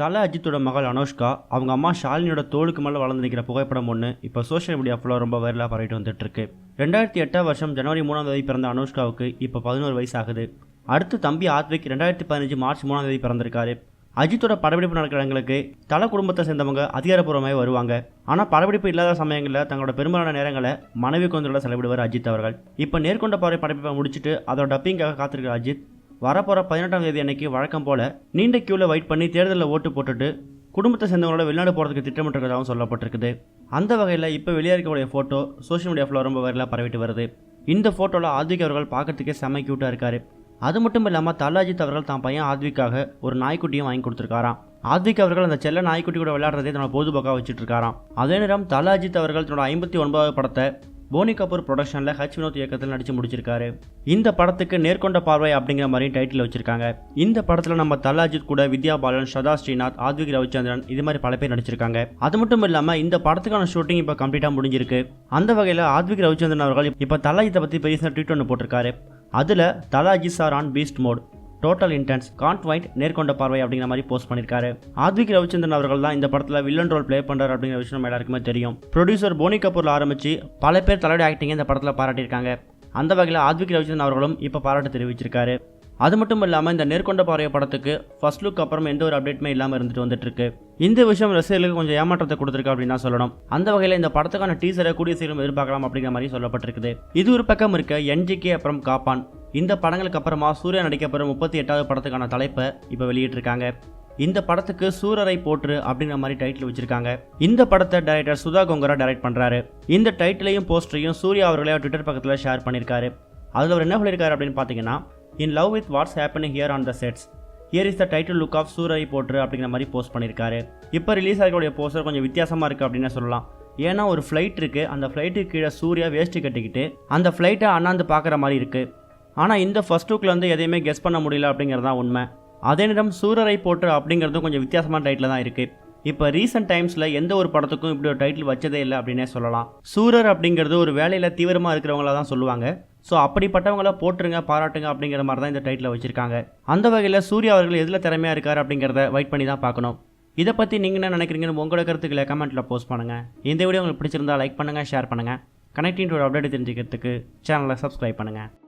தல அஜித்தோட மகள் அனுஷ்கா அவங்க அம்மா ஷாலினியோட தோளுக்கு மேலே வளர்ந்து நிற்கிற புகைப்படம் ஒன்று இப்போ சோஷியல் மீடியா ஃபுல்லாக ரொம்ப வைரலாக பரவிட்டு வந்துட்டுருக்கு ரெண்டாயிரத்தி எட்டாம் வருஷம் ஜனவரி மூணாம் தேதி பிறந்த அனுஷ்காவுக்கு இப்போ பதினோரு வயசு ஆகுது அடுத்து தம்பி ஆத்விக் ரெண்டாயிரத்தி பதினஞ்சு மார்ச் மூணாம் தேதி பிறந்திருக்காரு. அஜித்தோட படப்பிடிப்பு நடக்கிற இடங்களுக்கு தலை குடும்பத்தை சேர்ந்தவங்க அதிகாரப்பூர்வமாக வருவாங்க. ஆனால் படப்பிடிப்பு இல்லாத சமயங்களில் தங்களோட பெரும்பாலான நேரங்களை மனைவி குழந்தையோட செலவிடுவார் அஜித் அவர்கள். இப்போ நேர்கொண்ட பறவை படப்பிடிப்பை முடிச்சுட்டு அதோட டப்பிங்காக காத்திருக்கிற அஜித் வரப்போகிற பதினெட்டாம் தேதி அன்னைக்கு வழக்கம் போல நீண்ட கியூவில் வெயிட் பண்ணி தேர்தலில் ஓட்டு போட்டுட்டு குடும்பத்தை சேர்ந்தவங்களோட வெளிநாடு போகிறதுக்கு திட்டமிட்டிருக்கிறதாகவும் சொல்லப்பட்டிருக்குது. அந்த வகையில் இப்போ வெளியாகக்கூடிய ஃபோட்டோ சோஷியல் மீடியா ஃபுல்லாக ரொம்ப வைரலாக பரவிட்டு வருது. இந்த ஃபோட்டோவில் ஆத்விக் அவர்கள் பார்க்கறதுக்கே செம க்யூட்டாக இருக்கார். அது மட்டும் இல்லாமல் தலாஜித் அவர்கள் தான் பையன் ஆத்விக்காக ஒரு நாய்க்குட்டியும் வாங்கி கொடுத்துருக்காராம். ஆத்விக் அவர்கள் அந்த செல்ல நாய்க்குட்டி கூட விளையாடுறதே தன்னோட பொழுதுபோக்காக வச்சுட்டு இருக்காராம். அதே நேரம் தலாஜித் அவர்கள் தன்னோட ஐம்பத்தி ஒன்பதாவது படத்தை போனி கபூர் ப்ரொடக்ஷனில் ஹச் வினோத் இயக்கத்தில் நடித்து முடிச்சிருக்காரு. இந்த படத்துக்கு நேர்கொண்ட பார்வை அப்படிங்கிற மாதிரி டைட்டில் வச்சிருக்காங்க. இந்த படத்தில் நம்ம தலாஜித் கூட வித்யா பாலன் சதா ஸ்ரீநாத் ஆத்விக் ரவிச்சந்திரன் இது மாதிரி பல பேர் நடிச்சிருக்காங்க. அது மட்டும் இல்லாமல் இந்த படத்துக்கான ஷூட்டிங் இப்போ கம்ப்ளீட்டாக முடிஞ்சிருக்கு. அந்த வகையில் ஆத்விக் ரவிச்சந்திரன் அவர்கள் இப்போ தலாஜித்தை பற்றி பெருசாக ட்வீட் ஒன்று போட்டிருக்காரு. அதில் Thalaji sir on beast mode total intense can't wait Nerkonda Paarvai அப்படிங்கிற மாதிரி போஸ்ட் பண்ணியிருக்காரு ஆத்விக் ரவிச்சந்திரன் அவர்கள் தான் இந்த படத்தில் வில்லன் ரோல் ப்ளே பண்ணுறாரு அப்படிங்கிற விஷயம் நம்ம எல்லாருக்குமே தெரியும். ப்ரொடியூசர் போனி கபூரில் ஆரம்பித்து பல பேர் தலையோட ஆக்டிங்கை இந்த படத்தில் பாராட்டியிருக்காங்க. அந்த வகையில் ஆத்விக் ரவிச்சந்திரன் அவர்களும் இப்போ பாராட்டு தெரிவிச்சிருக்காரு. அது மட்டும் இல்லாமல் இந்த நேர்கொண்ட பார்வை படத்துக்கு ஃபர்ஸ்ட் லுக் அப்புறம் எந்த ஒரு அப்டேட்டுமே இல்லாமல் இருந்துட்டு வந்துட்டு இருக்கு இந்த விஷயம் ரசிகர்களுக்கு கொஞ்சம் ஏமாற்றத்தை கொடுத்துருக்கு அப்படின்னு தான் சொல்லணும். அந்த வகையில் இந்த படத்துக்கான டீசரை கூடிய சீக்கிரம் எதிர்பார்க்கலாம் அப்படிங்கிற மாதிரி சொல்லப்பட்டிருக்குது. இது ஒரு பக்கம் இருக்க என்ஜிகே அப்புறம் காப்பான் இந்த படங்களுக்கு அப்புறமா சூர்யா நடிக்கப்படும் முப்பத்தி எட்டாவது படத்துக்கான தலைப்பை இப்போ வெளியிட்டிருக்காங்க. இந்த படத்துக்கு சூரரை போற்று அப்படிங்கிற மாதிரி டைட்டில் வச்சிருக்காங்க. இந்த படத்தை டைரக்டர் சுதா கொங்கரா டைரக்ட் பண்ணுறாரு இந்த டைட்டிலையும் போஸ்டரையும் சூர்யா அவர்களே ட்விட்டர் பக்கத்தில் ஷேர் பண்ணியிருக்காரு அதில் அவர் என்ன சொல்லியிருக்காரு அப்படின்னு பார்த்தீங்கன்னா in love with what's happening here on the sets here is the title look of Soorarai Pottru அப்படிங்கிற மாதிரி போஸ்ட் பண்ணியிருக்காரு இப்போ ரிலீஸ் ஆகக்கூடிய போஸ்டர் கொஞ்சம் வித்தியாசமாக இருக்குது அப்படின்னு சொல்லலாம். ஏன்னா ஒரு ஃப்ளைட் இருக்குது அந்த ஃப்ளைட்டுக்கு கீழே சூர்யா வேஸ்ட்டு கட்டிக்கிட்டு அந்த ஃப்ளைட்டை அண்ணாந்து பார்க்குற மாதிரி இருக்குது ஆனால் இந்த ஃபஸ்ட் லுக்கில் வந்து எதையுமே கெஸ் பண்ண முடியல அப்படிங்கிறது தான் உண்மை. அதே நேரம் சூரரை போட்டு அப்படிங்கிறதும் கொஞ்சம் வித்தியாசமான டைட்டில் தான் இருக்குது இப்போ ரீசெண்ட் டைம்ஸில் எந்த ஒரு படத்துக்கும் இப்படி ஒரு டைட்டில் வச்சதே இல்லை அப்படின்னே சொல்லலாம். சூரர் அப்படிங்கிறது ஒரு வேலையில் தீவிரமாக இருக்கிறவங்கள தான் சொல்லுவாங்க. ஸோ அப்படிப்பட்டவங்கள போட்டுருங்க பாராட்டுங்க அப்படிங்கிற மாதிரி தான் இந்த டைட்டில் வச்சுருக்காங்க. அந்த வகையில் சூர்யா அவர்கள் எதில் திறமையாக இருக்கார் அப்படிங்கிறத வெயிட் பண்ணி தான் பார்க்கணும். இதை பற்றி நீங்கள் என்ன நினைக்கிறீங்கன்னு உங்களோட கருத்துக்களை கமெண்ட்டில் போஸ்ட் பண்ணுங்கள் இந்த வீடியோ உங்களுக்கு பிடிச்சிருந்தா லைக் பண்ணுங்கள் ஷேர் பண்ணுங்கள் கனெக்டிங் டு அப்டேட் தெரிஞ்சுக்கிறதுக்கு சேனலை சப்ஸ்கிரைப் பண்ணுங்கள்